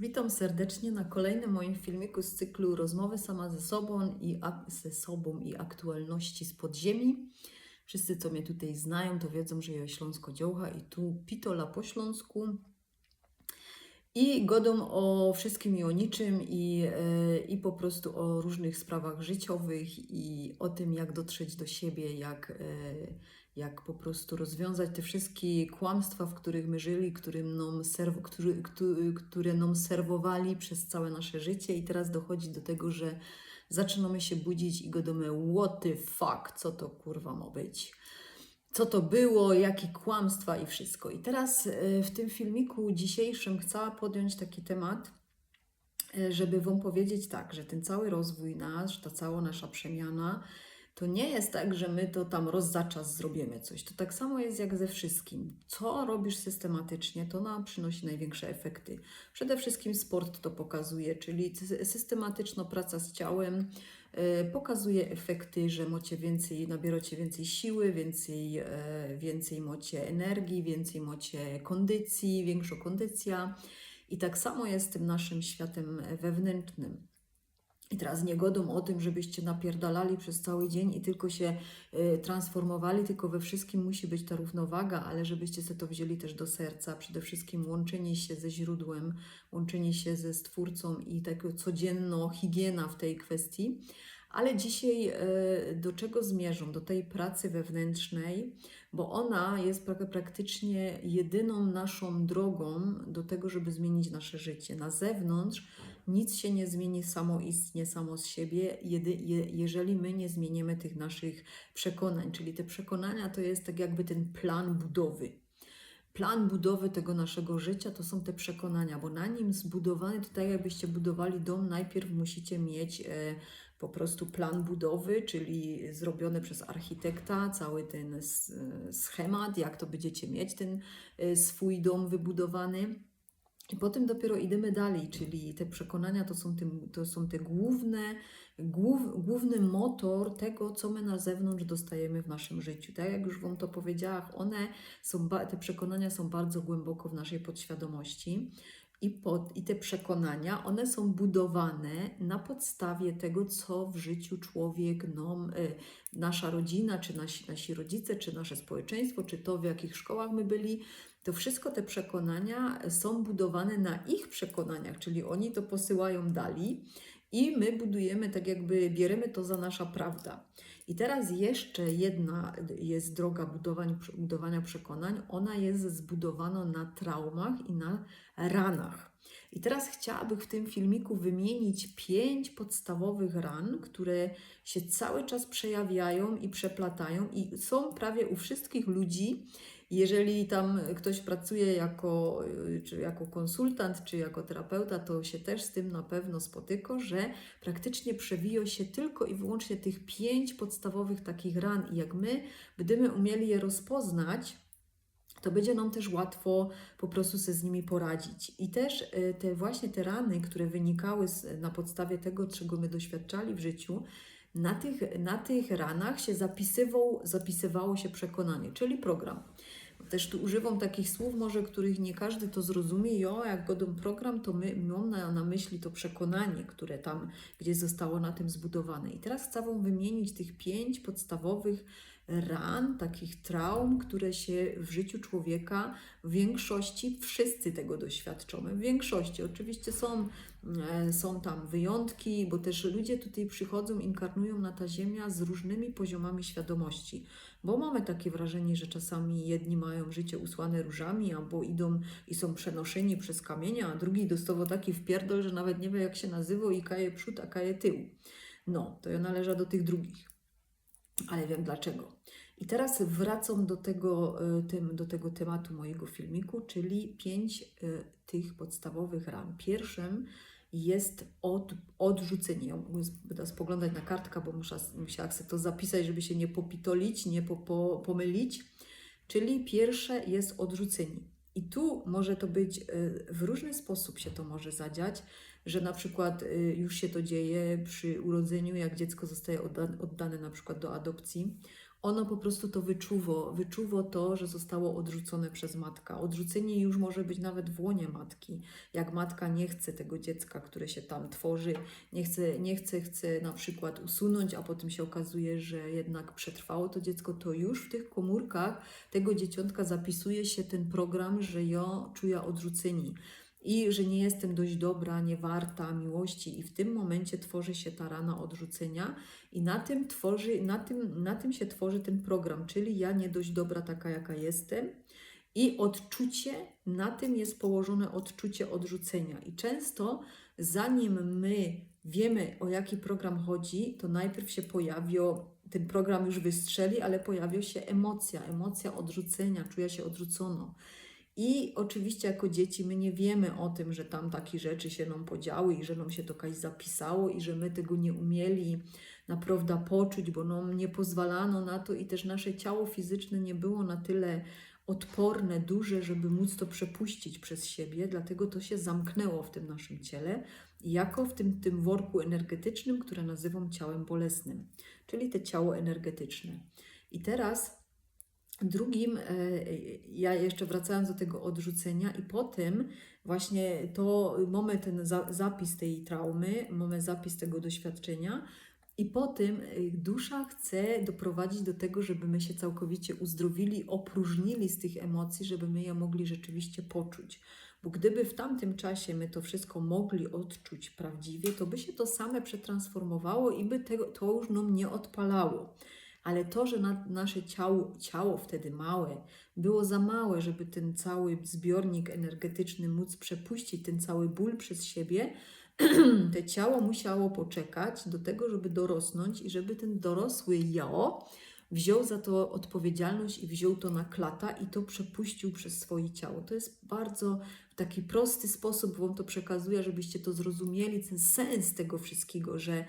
Witam serdecznie na kolejnym moim filmiku z cyklu Rozmowy sama ze sobą i ze sobą i aktualności z podziemi. Wszyscy, co mnie tutaj znają, to wiedzą, że ja śląsko dziołcha i tu pitola po śląsku. I godą o wszystkim i o niczym i, e, i po prostu o różnych sprawach życiowych i o tym, jak dotrzeć do siebie, jak, e, jak po prostu rozwiązać te wszystkie kłamstwa, w których my żyli, którym nam serw, który, który, które nam serwowali przez całe nasze życie. I teraz dochodzi do tego, że zaczynamy się budzić i godomy what the fuck, co to kurwa ma być? Co to było, jakie kłamstwa? I wszystko. I teraz e, w tym filmiku dzisiejszym chcę podjąć taki temat, e, żeby Wam powiedzieć tak, że ten cały rozwój nasz, ta cała nasza przemiana, to nie jest tak, że my to tam roz za czas zrobimy coś. To tak samo jest jak ze wszystkim. Co robisz systematycznie, to nam przynosi największe efekty. Przede wszystkim sport to pokazuje, czyli sy- systematyczna praca z ciałem, e, pokazuje efekty, że macie więcej, nabieracie więcej siły, więcej, e, więcej macie energii, więcej macie kondycji, większa kondycja. I tak samo jest tym naszym światem wewnętrznym. I teraz nie godą o tym, żebyście napierdalali przez cały dzień i tylko się y, transformowali, tylko we wszystkim musi być ta równowaga, ale żebyście sobie to wzięli też do serca. Przede wszystkim łączenie się ze źródłem, łączenie się ze Stwórcą i taka codzienna higiena w tej kwestii. Ale dzisiaj y, do czego zmierzam? Do tej pracy wewnętrznej, bo ona jest prak- praktycznie jedyną naszą drogą do tego, żeby zmienić nasze życie. Na zewnątrz nic się nie zmieni samoistnie, samo z siebie, jedy, je, jeżeli my nie zmienimy tych naszych przekonań. Czyli te przekonania to jest tak jakby ten plan budowy. Plan budowy tego naszego życia to są te przekonania, bo na nim zbudowany, to tak jakbyście budowali dom, najpierw musicie mieć e, po prostu plan budowy, czyli zrobiony przez architekta, cały ten schemat, jak to będziecie mieć ten e, swój dom wybudowany. I potem dopiero idziemy dalej, czyli te przekonania to są, tym, to są te główne, głów, główny motor tego, co my na zewnątrz dostajemy w naszym życiu. Tak jak już Wam to powiedziałam, one są, te przekonania są bardzo głęboko w naszej podświadomości. I, pod, I te przekonania, one są budowane na podstawie tego, co w życiu człowiek, no, y, nasza rodzina, czy nasi, nasi rodzice, czy nasze społeczeństwo, czy to w jakich szkołach my byli, to wszystko te przekonania są budowane na ich przekonaniach, czyli oni to posyłają dalej i my budujemy, tak jakby bierzemy to za nasza prawda. I teraz jeszcze jedna jest droga budowań, budowania przekonań, ona jest zbudowana na traumach i na ranach. I teraz chciałabym w tym filmiku wymienić pięć podstawowych ran, które się cały czas przejawiają i przeplatają i są prawie u wszystkich ludzi, jeżeli tam ktoś pracuje jako, y, czy jako konsultant, czy jako terapeuta, to się też z tym na pewno spotyka, że praktycznie przewija się tylko i wyłącznie tych pięć podstawowych takich ran. I jak my będziemy umieli je rozpoznać, to będzie nam też łatwo po prostu sobie z nimi poradzić. I też y, te właśnie te rany, które wynikały z, na podstawie tego, czego my doświadczali w życiu, na tych, na tych ranach się zapisywał, zapisywało się przekonanie, czyli program. Też tu używam takich słów, może których nie każdy to zrozumie. Jo, jak godą program, to my mam na, na myśli to przekonanie, które tam gdzieś zostało na tym zbudowane. I teraz chcę Wam wymienić tych pięć podstawowych ran, takich traum, które się w życiu człowieka w większości wszyscy tego doświadczamy. W większości oczywiście są, e, są tam wyjątki, bo też ludzie tutaj przychodzą, inkarnują na ta ziemia z różnymi poziomami świadomości. Bo mamy takie wrażenie, że czasami jedni mają życie usłane różami, albo idą i są przenoszeni przez kamienia, a drugi dostało taki wpierdol, że nawet nie wie jak się nazywa i kaje przód, a kaje tył. No, to ja należę do tych drugich ale wiem dlaczego. I teraz wracam do tego, y, tym, do tego tematu mojego filmiku, czyli pięć y, tych podstawowych ran. Pierwszym jest od, odrzucenie. Ja będę spoglądać na kartkę, bo muszę, musiałam sobie to zapisać, żeby się nie popitolić, nie po, po, pomylić. Czyli pierwsze jest odrzucenie. I tu może to być, y, w różny sposób się to może zadziać, że na przykład y, już się to dzieje przy urodzeniu, jak dziecko zostaje oddane, na przykład do adopcji. ono po prostu to wyczuło, wyczuło to, że zostało odrzucone przez matka. Odrzucenie już może być nawet w łonie matki. Jak matka nie chce tego dziecka, które się tam tworzy, nie chce, nie chce, chce na przykład usunąć, a potem się okazuje, że jednak przetrwało to dziecko, to już w tych komórkach tego dzieciątka zapisuje się ten program, że ja czuję odrzuceni i że nie jestem dość dobra, nie warta miłości, i w tym momencie tworzy się ta rana odrzucenia, i na tym, tworzy, na tym, na tym się tworzy ten program, czyli ja nie dość dobra taka, jaka jestem. I odczucie, na tym jest położone odczucie odrzucenia. I często, zanim my wiemy, o jaki program chodzi, to najpierw się pojawia, ten program już wystrzeli, ale pojawia się emocja, emocja odrzucenia, czuję się odrzucono. I oczywiście jako dzieci my nie wiemy o tym, że tam takie rzeczy się nam podziały i że nam się to kiedyś zapisało i że my tego nie umieli naprawdę poczuć, bo nam nie pozwalano na to i też nasze ciało fizyczne nie było na tyle odporne, duże, żeby móc to przepuścić przez siebie, dlatego to się zamknęło w tym naszym ciele, jako w tym, tym worku energetycznym, które nazywam ciałem bolesnym, czyli te ciało energetyczne. I teraz Drugim, e, ja jeszcze wracając do tego odrzucenia, i potem właśnie to mamy ten zapis tej traumy, mamy zapis tego doświadczenia, i potem e, dusza chce doprowadzić do tego, żeby my się całkowicie uzdrowili, opróżnili z tych emocji, żeby my je mogli rzeczywiście poczuć. Bo gdyby w tamtym czasie my to wszystko mogli odczuć prawdziwie, to by się to same przetransformowało i by tego, to już nam nie odpalało ale to, że na, nasze ciało, ciało wtedy małe było za małe, żeby ten cały zbiornik energetyczny móc przepuścić, ten cały ból przez siebie, to ciało musiało poczekać do tego, żeby dorosnąć i żeby ten dorosły ja wziął za to odpowiedzialność i wziął to na klata i to przepuścił przez swoje ciało. To jest bardzo taki prosty sposób Wam to przekazuję, żebyście to zrozumieli, ten sens tego wszystkiego, że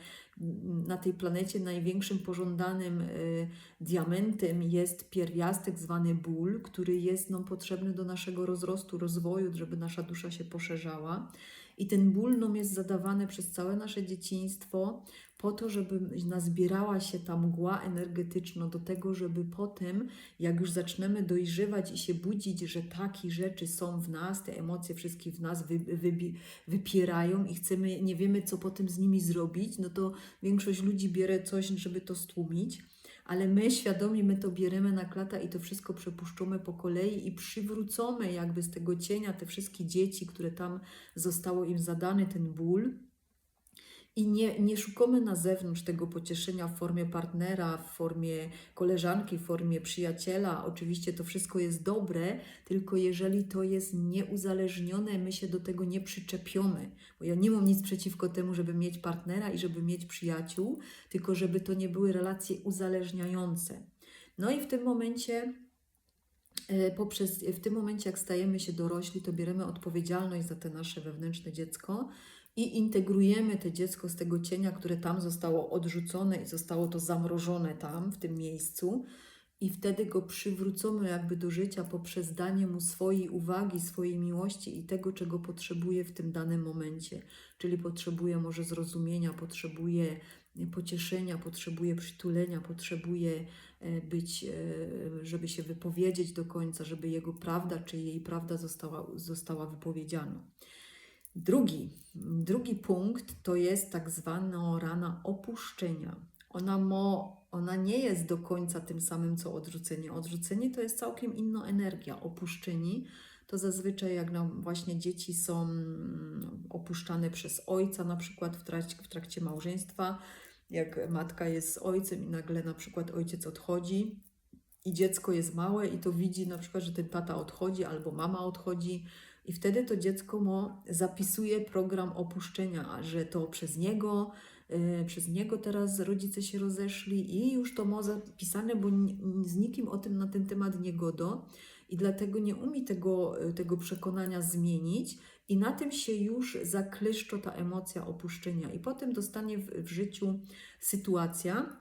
na tej planecie największym pożądanym y, diamentem jest pierwiastek zwany ból, który jest nam potrzebny do naszego rozrostu, rozwoju, żeby nasza dusza się poszerzała. I ten ból nam jest zadawany przez całe nasze dzieciństwo, po to, żeby nazbierała się ta mgła energetyczna do tego, żeby potem, jak już zaczniemy dojrzewać i się budzić, że takie rzeczy są w nas, te emocje wszystkie w nas wy, wy, wypierają i chcemy, nie wiemy, co potem z nimi zrobić, no to większość ludzi bierze coś, żeby to stłumić ale my świadomi, my to bierzemy na klata i to wszystko przepuszczamy po kolei i przywrócimy jakby z tego cienia te wszystkie dzieci, które tam zostało im zadany ten ból, i nie, nie szukamy na zewnątrz tego pocieszenia w formie partnera, w formie koleżanki, w formie przyjaciela. Oczywiście to wszystko jest dobre, tylko jeżeli to jest nieuzależnione, my się do tego nie przyczepiamy. Bo ja nie mam nic przeciwko temu, żeby mieć partnera i żeby mieć przyjaciół, tylko żeby to nie były relacje uzależniające. No i w tym momencie e, poprzez, w tym momencie, jak stajemy się dorośli, to bierzemy odpowiedzialność za te nasze wewnętrzne dziecko i integrujemy to dziecko z tego cienia, które tam zostało odrzucone i zostało to zamrożone tam, w tym miejscu, i wtedy go przywrócimy jakby do życia poprzez danie mu swojej uwagi, swojej miłości i tego, czego potrzebuje w tym danym momencie. Czyli potrzebuje może zrozumienia, potrzebuje pocieszenia, potrzebuje przytulenia, potrzebuje e, być, e, żeby się wypowiedzieć do końca, żeby jego prawda czy jej prawda została, została wypowiedziana. Drugi, drugi punkt to jest tak zwana rana opuszczenia. Ona, mo, ona nie jest do końca tym samym co odrzucenie. Odrzucenie to jest całkiem inna energia. Opuszczeni to zazwyczaj jak nam właśnie dzieci są opuszczane przez ojca, na przykład w trakcie, w trakcie małżeństwa, jak matka jest z ojcem i nagle na przykład ojciec odchodzi i dziecko jest małe i to widzi na przykład, że ten tata odchodzi albo mama odchodzi, i wtedy to dziecko mo zapisuje program opuszczenia, że to przez niego, yy, przez niego teraz rodzice się rozeszli i już to ma zapisane, bo z nikim o tym na ten temat nie godo i dlatego nie umie tego, y, tego przekonania zmienić i na tym się już zaklyszczo ta emocja opuszczenia. I potem dostanie w, w życiu sytuacja,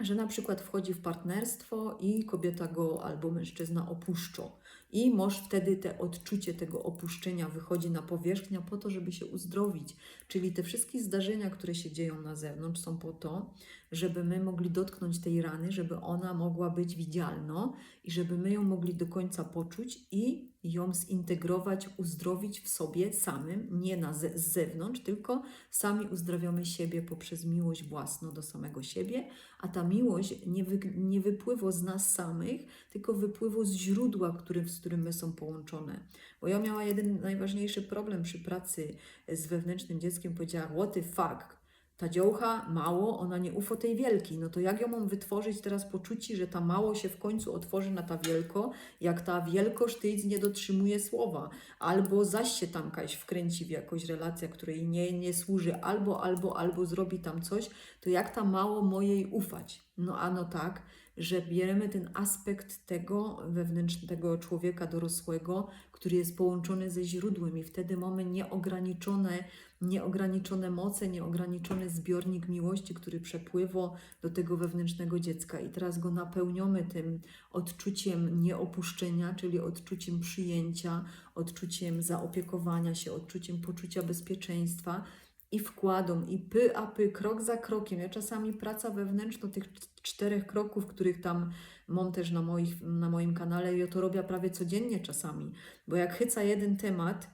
że na przykład wchodzi w partnerstwo i kobieta go albo mężczyzna opuszczą I może wtedy te odczucie tego opuszczenia wychodzi na powierzchnię po to, żeby się uzdrowić. Czyli te wszystkie zdarzenia, które się dzieją na zewnątrz, są po to, żeby my mogli dotknąć tej rany, żeby ona mogła być widzialna i żeby my ją mogli do końca poczuć i ją zintegrować, uzdrowić w sobie samym, nie na z zewnątrz, tylko sami uzdrawiamy siebie poprzez miłość własną do samego siebie, a ta miłość nie, wy, nie wypływa z nas samych, tylko wypływa z źródła, który, z którym my są połączone. Bo ja miała jeden najważniejszy problem przy pracy z wewnętrznym dzieckiem, powiedziała, what the fuck, ta dziołcha mało, ona nie ufo tej wielkiej. No to jak ją mam wytworzyć teraz poczucie, że ta mało się w końcu otworzy na ta wielko, jak ta wielkość tyc nie dotrzymuje słowa, albo zaś się tam kaś wkręci w jakąś relację, której nie, nie służy, albo, albo, albo zrobi tam coś, to jak ta mało mojej ufać? No ano tak, że bierzemy ten aspekt tego wewnętrznego człowieka dorosłego, który jest połączony ze źródłem i wtedy mamy nieograniczone, nieograniczone moce, nieograniczony zbiornik miłości, który przepływa do tego wewnętrznego dziecka. I teraz go napełniamy tym odczuciem nieopuszczenia, czyli odczuciem przyjęcia, odczuciem zaopiekowania się, odczuciem poczucia bezpieczeństwa, i wkładą, i py a py, krok za krokiem. Ja czasami praca wewnętrzna tych czterech kroków, których tam mam też na, moich, na moim kanale, ja to robię prawie codziennie czasami, bo jak chyca jeden temat,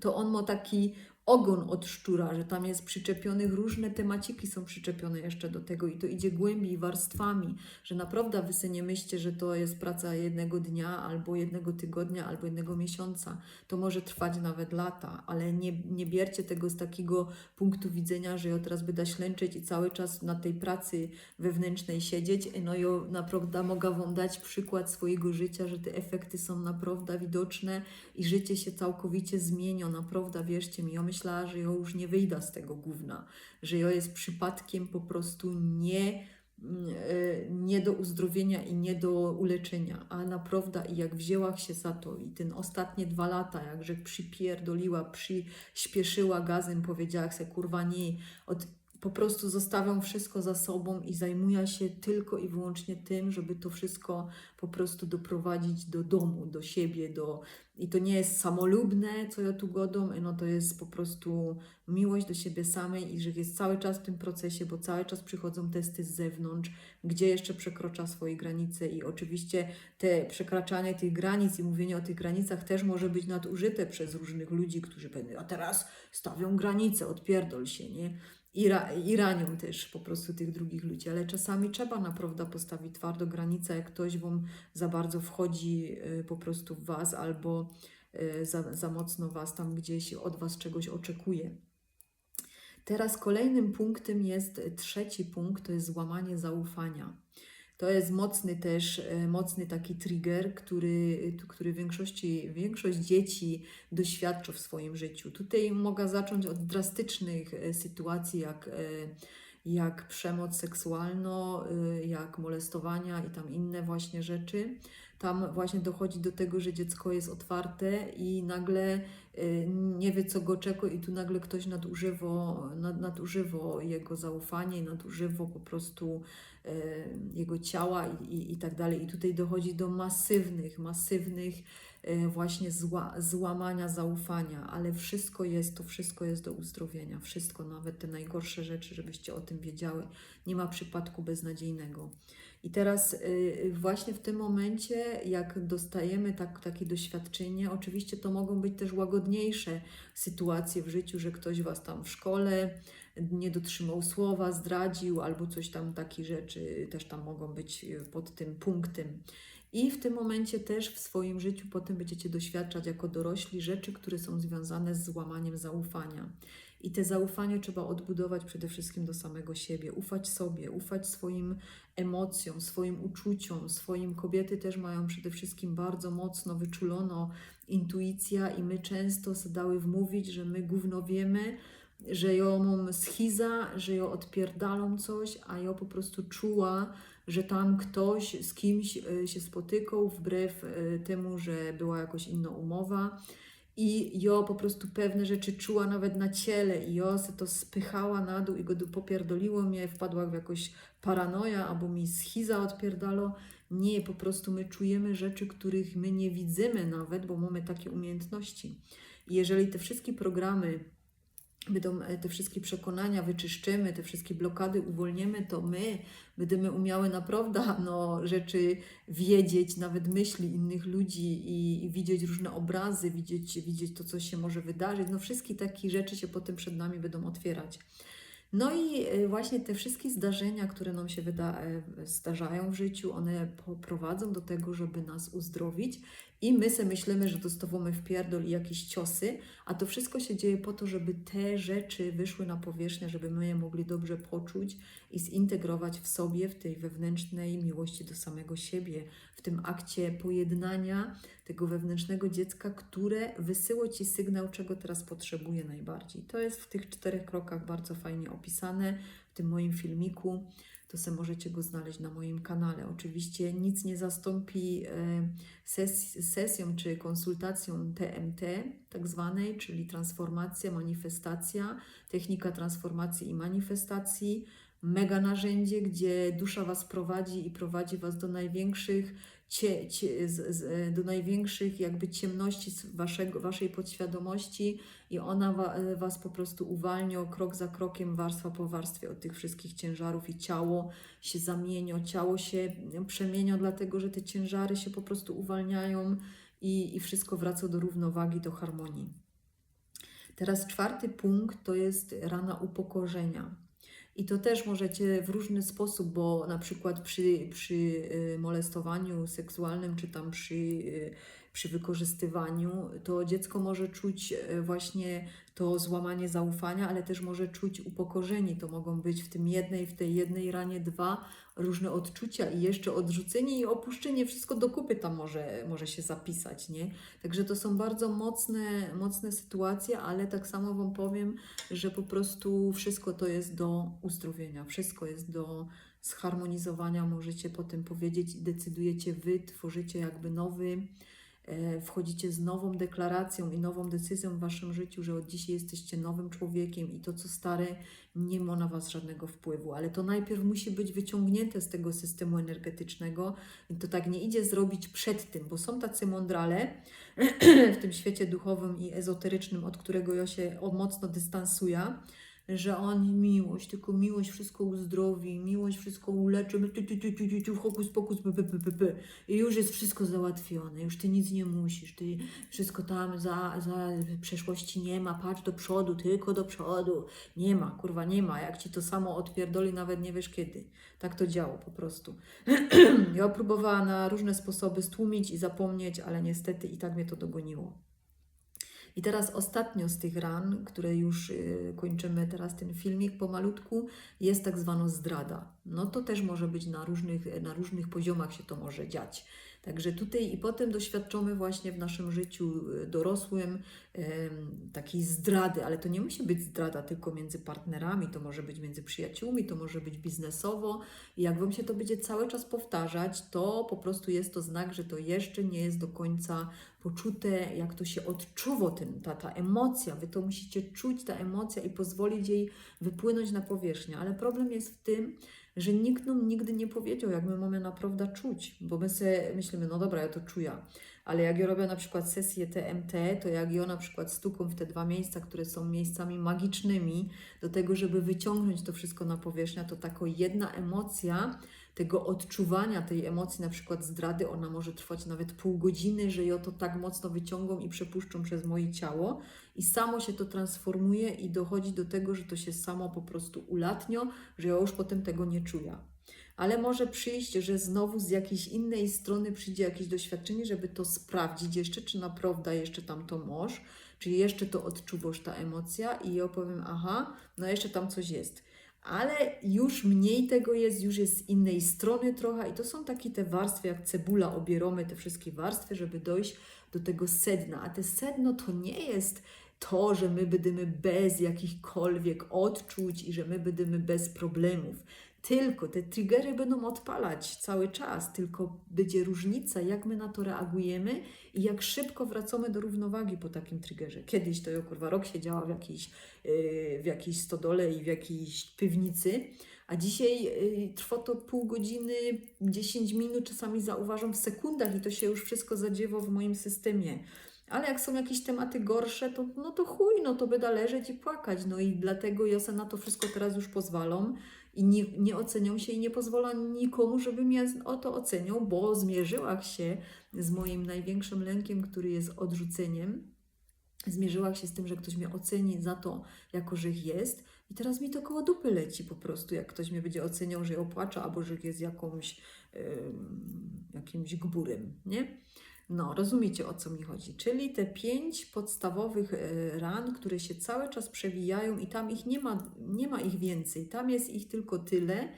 to on ma taki ogon od szczura, że tam jest przyczepionych, różne temaciki są przyczepione jeszcze do tego i to idzie głębiej, warstwami, że naprawdę wy sobie nie myślcie, że to jest praca jednego dnia, albo jednego tygodnia, albo jednego miesiąca. To może trwać nawet lata, ale nie, nie bierzcie tego z takiego punktu widzenia, że ja teraz będę ślęczyć i cały czas na tej pracy wewnętrznej siedzieć. No ja naprawdę mogę Wam dać przykład swojego życia, że te efekty są naprawdę widoczne i życie się całkowicie zmienia, naprawdę wierzcie mi. Ja myślę, myślała, że ja już nie wyjdę z tego gówna, że ja jest przypadkiem po prostu nie, mm, e, nie do uzdrowienia i nie do uleczenia, a naprawdę i jak wzięła się za to i ten ostatnie dwa lata, jakże przypierdoliła, przyspieszyła gazem, powiedziała se kurwa nie, od po prostu zostawiam wszystko za sobą i zajmuję się tylko i wyłącznie tym, żeby to wszystko po prostu doprowadzić do domu, do siebie, do... i to nie jest samolubne, co ja tu godą, no to jest po prostu miłość do siebie samej i że jest cały czas w tym procesie, bo cały czas przychodzą testy z zewnątrz, gdzie jeszcze przekrocza swoje granice i oczywiście te przekraczanie tych granic i mówienie o tych granicach też może być nadużyte przez różnych ludzi, którzy będą, a teraz stawią granice, odpierdol się, nie? I, i ranią też po prostu tych drugich ludzi, ale czasami trzeba naprawdę postawić twardo granicę, jak ktoś wam za bardzo wchodzi y, po prostu w was albo y, za, za mocno was tam gdzieś od was czegoś oczekuje. Teraz kolejnym punktem jest trzeci punkt, to jest złamanie zaufania. To jest mocny też, e, mocny taki trigger, który, który większości, większość dzieci doświadcza w swoim życiu. Tutaj mogę zacząć od drastycznych e, sytuacji, jak, e, jak przemoc seksualna, jak molestowania i tam inne właśnie rzeczy. Tam właśnie dochodzi do tego, że dziecko jest otwarte i nagle nie wie, co go czeka, i tu nagle ktoś nadużywa, nadużywa jego zaufanie, nadużywa po prostu E, jego ciała i, i, i tak dalej. I tutaj dochodzi do masywnych, masywnych e, właśnie zła, złamania zaufania, ale wszystko jest, to wszystko jest do uzdrowienia. Wszystko, nawet te najgorsze rzeczy, żebyście o tym wiedziały. Nie ma przypadku beznadziejnego. I teraz y, właśnie w tym momencie, jak dostajemy tak, takie doświadczenie, oczywiście to mogą być też łagodniejsze sytuacje w życiu, że ktoś Was tam w szkole nie dotrzymał słowa, zdradził albo coś tam, takie rzeczy też tam mogą być e, pod tym punktem. I w tym momencie też w swoim życiu potem będziecie doświadczać jako dorośli rzeczy, które są związane z złamaniem zaufania. I te zaufanie trzeba odbudować przede wszystkim do samego siebie, ufać sobie, ufać swoim emocjom, swoim uczuciom. Swoim kobiety też mają przede wszystkim bardzo mocno wyczulono intuicja i my często dały wmówić, że my gówno wiemy, że ją mam schiza, że ją odpierdalą coś, a ja po prostu czuła, że tam ktoś z kimś e, się spotykał wbrew e, temu, że była jakoś inna umowa i jo po prostu pewne rzeczy czuła nawet na ciele i jo se to spychała na dół i go popierdoliło mnie, wpadła w jakąś paranoja albo mi schiza odpierdalo. Nie, po prostu my czujemy rzeczy, których my nie widzimy nawet, bo mamy takie umiejętności. I jeżeli te wszystkie programy będą e, te wszystkie przekonania wyczyszczymy, te wszystkie blokady uwolnimy, to my będziemy umiały naprawdę no, rzeczy wiedzieć, nawet myśli innych ludzi i, i widzieć różne obrazy, widzieć, widzieć to, co się może wydarzyć. No wszystkie takie rzeczy się potem przed nami będą otwierać. No i e, właśnie te wszystkie zdarzenia, które nam się wyda, e, zdarzają w życiu, one prowadzą do tego, żeby nas uzdrowić. I my sobie myślimy, że dostawamy w pierdol i jakieś ciosy, a to wszystko się dzieje po to, żeby te rzeczy wyszły na powierzchnię, żeby my je mogli dobrze poczuć i zintegrować w sobie, w tej wewnętrznej miłości do samego siebie, w tym akcie pojednania tego wewnętrznego dziecka, które wysyło Ci sygnał, czego teraz potrzebuje najbardziej. To jest w tych czterech krokach bardzo fajnie opisane w tym moim filmiku. To sobie możecie go znaleźć na moim kanale. Oczywiście nic nie zastąpi e, ses- sesją czy konsultacją TMT, tak zwanej, czyli transformacja, manifestacja, technika transformacji i manifestacji. Mega narzędzie, gdzie dusza Was prowadzi i prowadzi Was do największych, cie, cie, z, z, do największych jakby ciemności waszego, Waszej podświadomości i ona wa, Was po prostu uwalnia krok za krokiem, warstwa po warstwie od tych wszystkich ciężarów i ciało się zamienia, ciało się przemienia, dlatego że te ciężary się po prostu uwalniają i, i wszystko wraca do równowagi, do harmonii. Teraz czwarty punkt to jest rana upokorzenia. I to też możecie w różny sposób, bo na przykład przy, przy y, molestowaniu seksualnym, czy tam przy, y, przy wykorzystywaniu, to dziecko może czuć y, właśnie to złamanie zaufania, ale też może czuć upokorzenie. To mogą być w tym jednej, w tej jednej ranie dwa różne odczucia i jeszcze odrzucenie i opuszczenie, wszystko do kupy tam może, może się zapisać, nie? Także to są bardzo mocne, mocne sytuacje, ale tak samo Wam powiem, że po prostu wszystko to jest do uzdrowienia, wszystko jest do zharmonizowania, możecie potem powiedzieć i decydujecie Wy, tworzycie jakby nowy, e, wchodzicie z nową deklaracją i nową decyzją w Waszym życiu, że od dzisiaj jesteście nowym człowiekiem i to, co stare, nie ma na Was żadnego wpływu, ale to najpierw musi być wyciągnięte z tego systemu energetycznego i to tak nie idzie zrobić przed tym, bo są tacy mądrale w tym świecie duchowym i ezoterycznym, od którego ja się mocno dystansuję, że oni miłość, tylko miłość wszystko uzdrowi, miłość wszystko uleczy, tu, tu, tu, tu, tu, tu, hokus pokus, p, p, p, p. i już jest wszystko załatwione, już Ty nic nie musisz, Ty wszystko tam za, za przeszłości nie ma, patrz do przodu, tylko do przodu, nie ma, kurwa nie ma, jak Ci to samo odpierdoli, nawet nie wiesz kiedy. Tak to działa po prostu. ja próbowałam na różne sposoby stłumić i zapomnieć, ale niestety i tak mnie to dogoniło. I teraz ostatnio z tych ran, które już y, kończymy teraz ten filmik pomalutku, jest tak zwana zdrada. No to też może być na różnych, na różnych poziomach się to może dziać. Także tutaj i potem doświadczamy właśnie w naszym życiu y, dorosłym takiej zdrady, ale to nie musi być zdrada tylko między partnerami, to może być między przyjaciółmi, to może być biznesowo. I jak Wam się to będzie cały czas powtarzać, to po prostu jest to znak, że to jeszcze nie jest do końca poczute, jak to się odczuwa, ta, ta emocja. Wy to musicie czuć, ta emocja i pozwolić jej wypłynąć na powierzchnię. Ale problem jest w tym, że nikt nam nigdy nie powiedział, jak my mamy naprawdę czuć, bo my sobie myślimy, no dobra, ja to czuję, ale jak ja robię na przykład sesję TMT, to jak ja na przykład stukam w te dwa miejsca, które są miejscami magicznymi, do tego, żeby wyciągnąć to wszystko na powierzchnię, to taka jedna emocja tego odczuwania tej emocji, na przykład zdrady, ona może trwać nawet pół godziny, że ja to tak mocno wyciągam i przepuszczam przez moje ciało i samo się to transformuje i dochodzi do tego, że to się samo po prostu ulatnio, że ja już potem tego nie czuję. Ale może przyjść, że znowu z jakiejś innej strony przyjdzie jakieś doświadczenie, żeby to sprawdzić jeszcze, czy naprawdę jeszcze tam to możesz, czy jeszcze to odczuwasz ta emocja i ja powiem, aha, no jeszcze tam coś jest ale już mniej tego jest, już jest z innej strony trochę i to są takie te warstwy, jak cebula, obieramy te wszystkie warstwy, żeby dojść do tego sedna, a te sedno to nie jest to, że my będziemy bez jakichkolwiek odczuć i że my będziemy bez problemów. Tylko te triggery będą odpalać cały czas, tylko będzie różnica, jak my na to reagujemy i jak szybko wracamy do równowagi po takim triggerze. Kiedyś to ja kurwa rok siedziała w jakiejś, yy, w jakiejś stodole i w jakiejś piwnicy, a dzisiaj yy, trwa to pół godziny, 10 minut, czasami zauważam w sekundach i to się już wszystko zadziewa w moim systemie. Ale jak są jakieś tematy gorsze, to no to chuj, no to będę leżeć i płakać. No i dlatego ja na to wszystko teraz już pozwalam i nie, nie ocenią się i nie pozwolę nikomu, żeby mnie o to oceniał, bo zmierzyłam się z moim największym lękiem, który jest odrzuceniem. Zmierzyłam się z tym, że ktoś mnie oceni za to, jako że jest. I teraz mi to koło dupy leci po prostu, jak ktoś mnie będzie oceniał, że ja opłaczę, albo że jest jakąś, em, jakimś gburem, nie? No, rozumiecie o co mi chodzi. Czyli te pięć podstawowych e, ran, które się cały czas przewijają i tam ich nie ma, nie ma ich więcej, tam jest ich tylko tyle.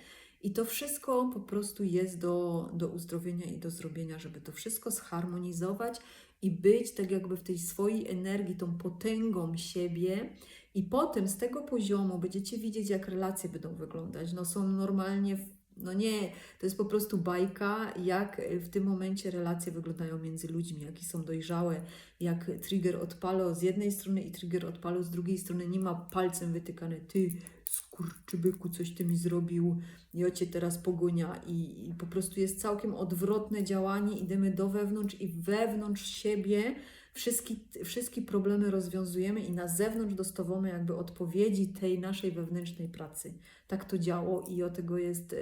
I to wszystko po prostu jest do, do uzdrowienia i do zrobienia, żeby to wszystko zharmonizować i być tak jakby w tej swojej energii, tą potęgą siebie. I potem z tego poziomu będziecie widzieć, jak relacje będą wyglądać. No są normalnie, no nie, to jest po prostu bajka, jak w tym momencie relacje wyglądają między ludźmi, jakie są dojrzałe, jak trigger odpalo z jednej strony i trigger odpalo z drugiej strony. Nie ma palcem wytykane, ty skurczybyku, coś ty mi zrobił, ja cię teraz pogonia i, i po prostu jest całkiem odwrotne działanie, idziemy do wewnątrz i wewnątrz siebie wszystkie, wszystkie problemy rozwiązujemy i na zewnątrz dostawamy jakby odpowiedzi tej naszej wewnętrznej pracy. Tak to działo i o tego jest e,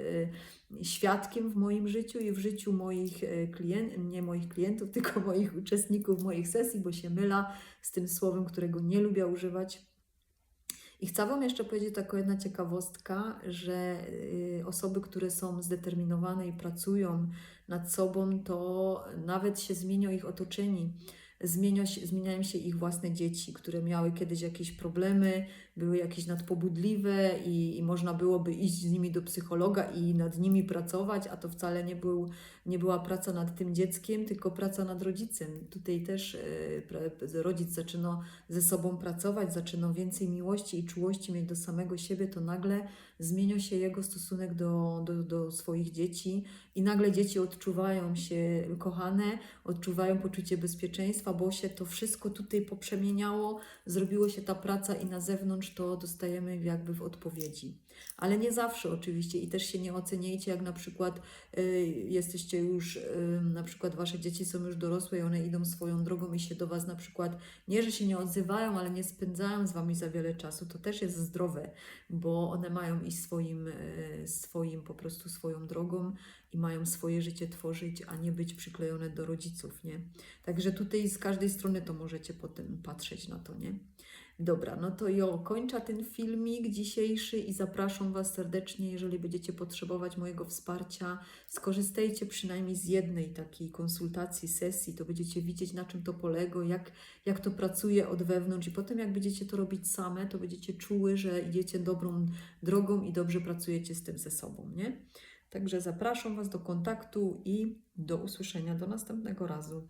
świadkiem w moim życiu i w życiu moich e, klientów, nie moich klientów, tylko moich uczestników moich sesji, bo się myla z tym słowem, którego nie lubię używać. I chcę Wam jeszcze powiedzieć taką jedna ciekawostka, że y, osoby, które są zdeterminowane i pracują nad sobą, to nawet się zmienią ich otoczeni. Zmienia się, zmieniają się ich własne dzieci, które miały kiedyś jakieś problemy, były jakieś nadpobudliwe i, i można byłoby iść z nimi do psychologa i nad nimi pracować, a to wcale nie, był, nie była praca nad tym dzieckiem, tylko praca nad rodzicem. Tutaj też y, pra- rodzic zaczyna ze sobą pracować, zaczyna więcej miłości i czułości mieć do samego siebie, to nagle zmienia się jego stosunek do, do, do swoich dzieci i nagle dzieci odczuwają się kochane, odczuwają poczucie bezpieczeństwa, bo się to wszystko tutaj poprzemieniało, zrobiło się ta praca i na zewnątrz to dostajemy jakby w odpowiedzi. Ale nie zawsze oczywiście i też się nie oceniajcie, jak na przykład y, jesteście już, y, na przykład wasze dzieci są już dorosłe i one idą swoją drogą i się do was na przykład nie, że się nie odzywają, ale nie spędzają z wami za wiele czasu, to też jest zdrowe, bo one mają iść swoim, e, swoim po prostu swoją drogą i mają swoje życie tworzyć, a nie być przyklejone do rodziców, nie? Także tutaj z każdej strony to możecie potem patrzeć na to, nie? Dobra, no to jo, kończę ten filmik dzisiejszy i zapraszam Was serdecznie, jeżeli będziecie potrzebować mojego wsparcia, skorzystajcie przynajmniej z jednej takiej konsultacji, sesji, to będziecie widzieć na czym to polega, jak, jak to pracuje od wewnątrz i potem jak będziecie to robić same, to będziecie czuły, że idziecie dobrą drogą i dobrze pracujecie z tym ze sobą, nie? Także zapraszam Was do kontaktu i do usłyszenia do następnego razu.